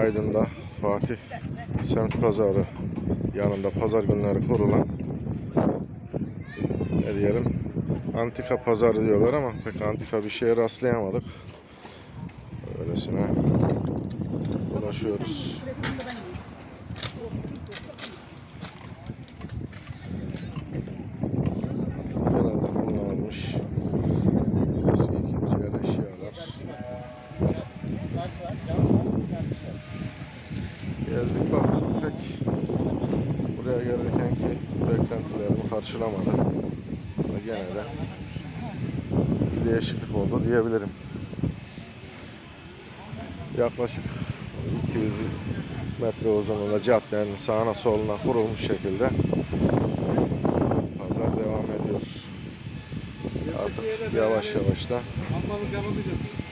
Aydın'da Fatih Semt Pazarı yanında pazar günleri kurulan ne diyelim antika pazarı diyorlar ama pek antika bir şeye rastlayamadık. Öylesine dolaşıyoruz. Genelde kullanılmış eski ikinci el eşyalar. Gezdik baktık pek buraya gelirken ki beklentilerimi karşılamadı. Ama gene de bir değişiklik oldu diyebilirim. Yaklaşık 200 metre uzunluğunda caddenin sağına soluna kurulmuş şekilde pazar devam ediyor. Artık yavaş yavaş da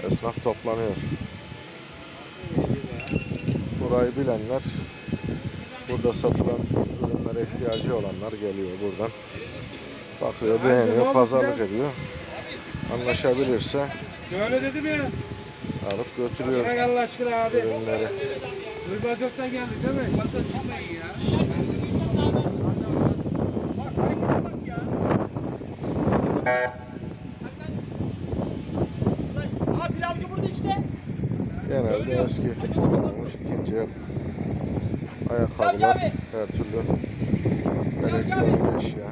esnaf toplanıyor. Burayı bilenler, burada satılan ürünlere ihtiyacı olanlar geliyor buradan. Bakıyor, beğeniyor, pazarlık ediyor. Anlaşabilirse Şöyle dedim ya. alıp götürüyor Bırak Allah aşkına abi. ürünleri. Duymazlıktan geldik değil mi? Aa Genelde eski kullanılmış ikinci el. Ayakkabılar, her türlü elektronik eşya.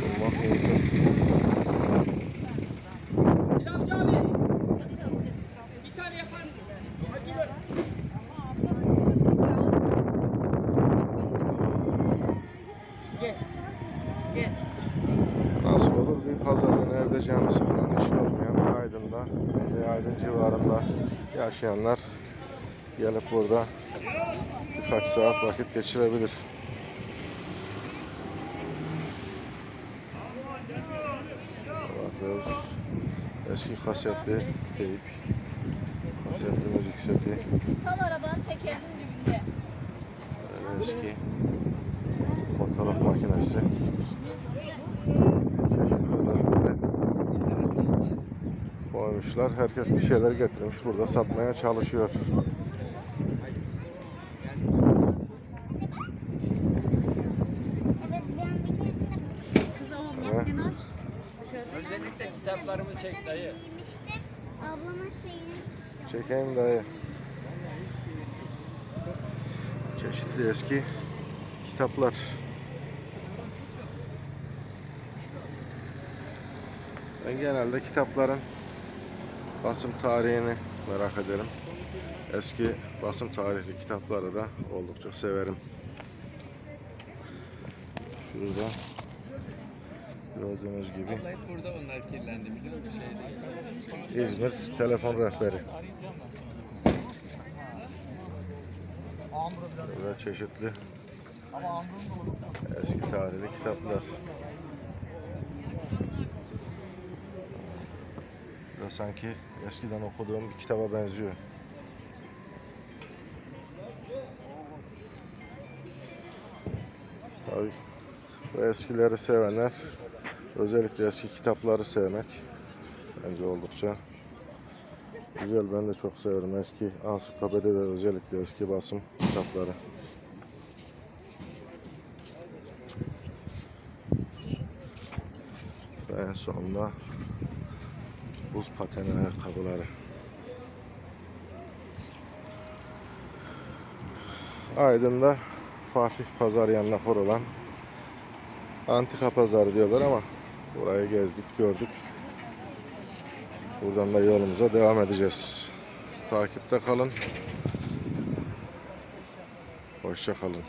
Bulmak mümkün. Nasıl olur? Bir pazarın evde canı sıkılan işi olmayan Aydın'da ve Aydın civarında yaşayanlar gelip burada birkaç saat vakit geçirebilir. Bakıyoruz. Eski kasetli teyp, kasetli müzik seti, Tam arabanın tekerinin dibinde. Böyle eski fotoğraf makinesi. Çeşitli koymuşlar. Herkes bir şeyler getirmiş. Burada satmaya çalışıyor. Özellikle kitaplarımı çek dayı. Ablamın şeyini Çekeyim dayı. Çeşitli eski kitaplar. Ben genelde kitapların basım tarihini merak ederim. Eski basım tarihli kitapları da oldukça severim. Şurada gördüğünüz gibi burada şey. İzmir telefon rehberi. Böyle çeşitli eski tarihli kitaplar. Ve sanki eskiden okuduğum bir kitaba benziyor. Tabii bu eskileri sevenler özellikle eski kitapları sevmek bence oldukça güzel. Ben de çok severim eski ansiklopedi ve özellikle eski basım kitapları. Ve en sonunda buz pateni ayakkabıları. Aydın'da Fatih Pazar yanına kurulan antika pazarı diyorlar ama burayı gezdik gördük. Buradan da yolumuza devam edeceğiz. Takipte kalın. Hoşça kalın.